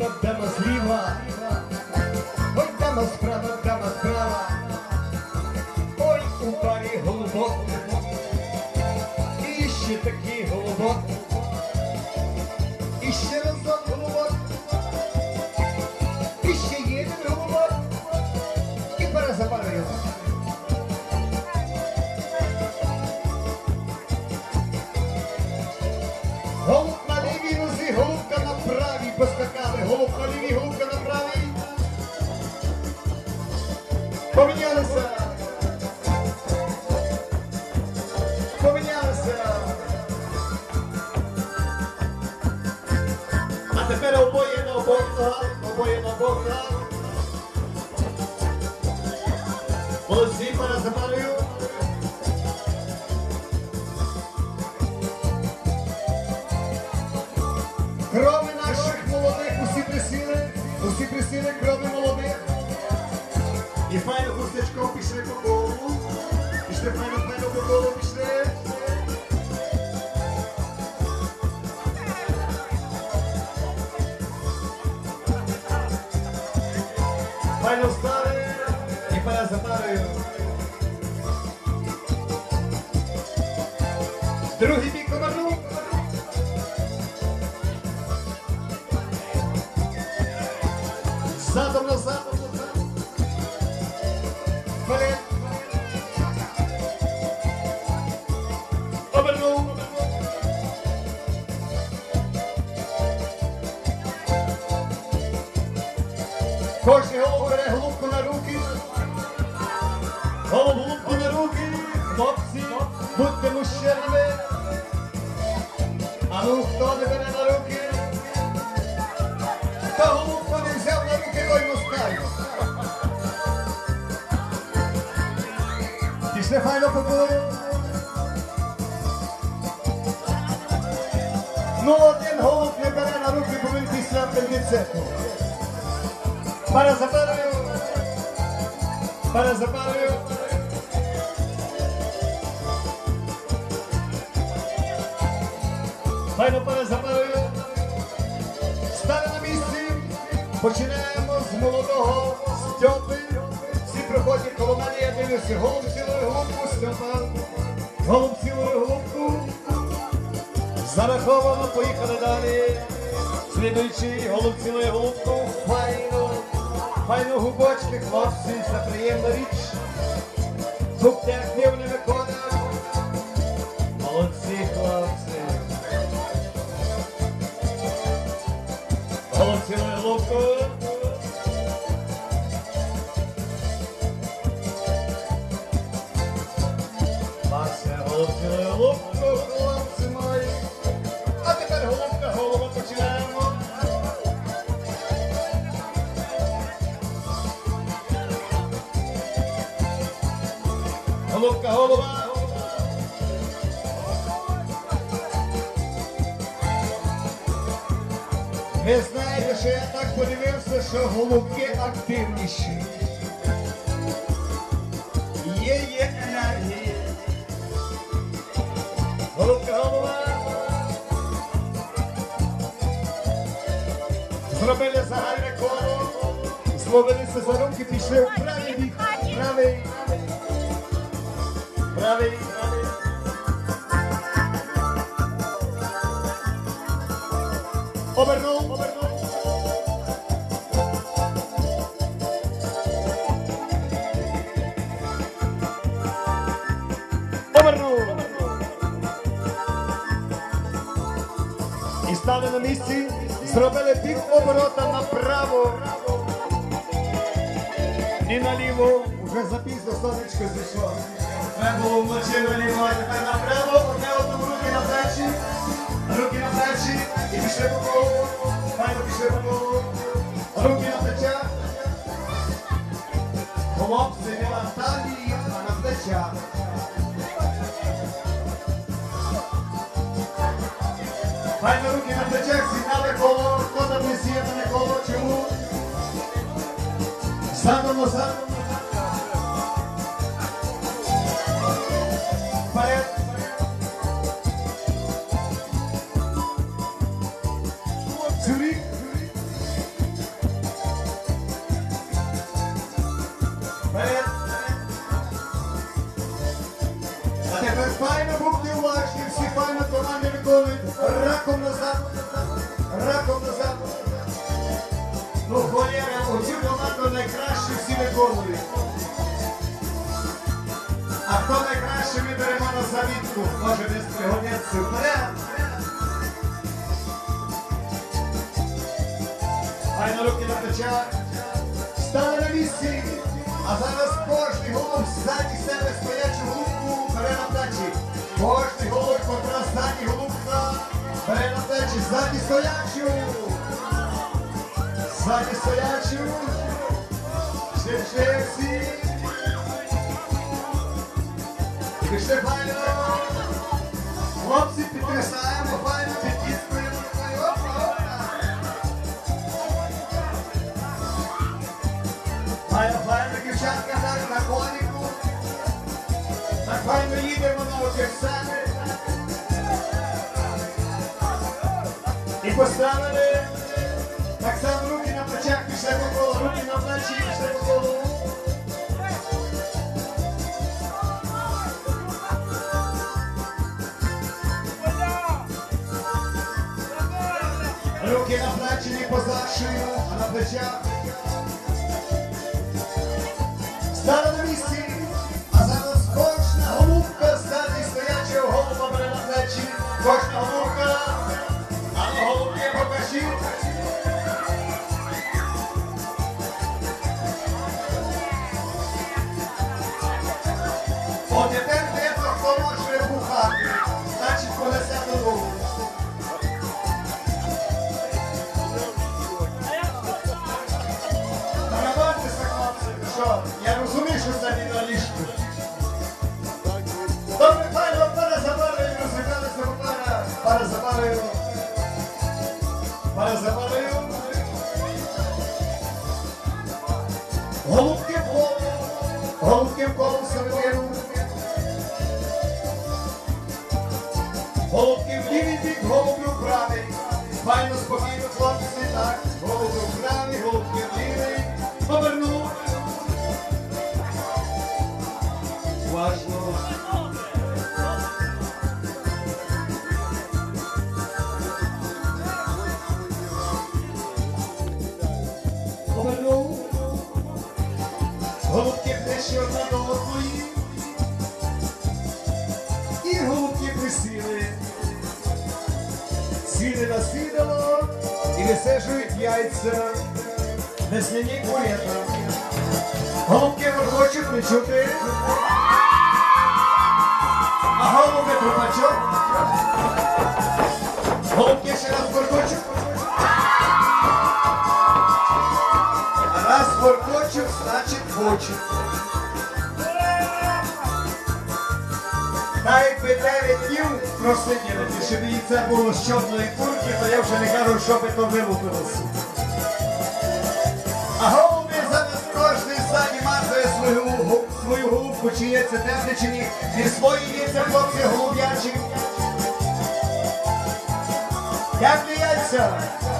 справа. Ой, слива. Помінялися. Помінялися. А тепер обоє на обох обоє на обох ногах. Молодці, пара за парою. Наших молодих усі присіли, усі присіли, крови молодих. І файно хустячком пішли по колу. Пішли файно, файно по колу пішли. Файно встали і пара за парою. Другий бік Кожний голов бере голубку на руки. Голубку на руки. Хлопці, будьте мужчинами. А ну, хто не бере на руки? Хто голубку не взяв на руки, той москаль. Пішли файно по колу. Ну, один голуб не бере на руки, бо він після апендициту. Парою. Пара за парою. Файно пара за парою. Стали на місці. Починаємо з молодого Стьопи. Всі проходять коло мене, я дивлюся. Голуб цілує голубку, Стьопа. Голуб цілує голубку. Зараховано, поїхали далі. Слідуючий голуб цілує голубку. Файно. Файно губочки, хлопці, це приємна річ. Зубки активні виконують. Молодці, хлопці. Голуб цілує голубку. Вася, голуб цілує голубку, Голуба. Ви знаєте, що я так подивився, що голубки активніші. Є, є енергія. Голубка, голуба. Зробили загальне коло. Зловилися за руки, пішли в правий бік. Правий. Правий. Обернув, обернув. Обернув. І стали на місці, зробили пів оборота направо і наліво. Уже запізно сонечко зійшло. Було вночі а тепер направо, одне одному руки на плечі, руки на плечі і пішли по колу. Файно пішли по колу. Руки на плечах. Хлопці не на талії, а на плечах. Файно руки на плечах, зігнали коло, хто там не з'єднане коло, чому? Задом назад. Раком назад, раком назад. Ну, холєра, оцю команду найкраще всі виконують. А хто найкраще ми беремо на завітку, може десь пригодяться вперед. Файно руки на плечах. Стали на місці. А зараз кожний голуб ззаді себе стоячу голубку ззаді стоячу. Ззаді стоячу. Швидше всі. Поставили. Так само руки на плечах, пішли по колу, руки на плечі, пішли по колу. Руки на плечі, не поза а на плечах. Стали на місці, а зараз кожна голубка ззаді стоячого голуба бере на плечі. Кожна голубка, голубки Важно. Повернув. Голубки ближче одна до одної. І голубки присіли. Сіли на сідало і висежують яйця. Весняні курята. Голубки хочуть не чути. Голуби. Голубки ще раз горкочуть. А раз горкочуть, значить хочуть. Та якби дев'ять днів просиділи, щоб їй це було з чорної курки, то я вже не кажу, що би то вилупилося. А голубку, чи є це тепле чи ні. зі свої є хлопці голуб'ячі. Як не яйця?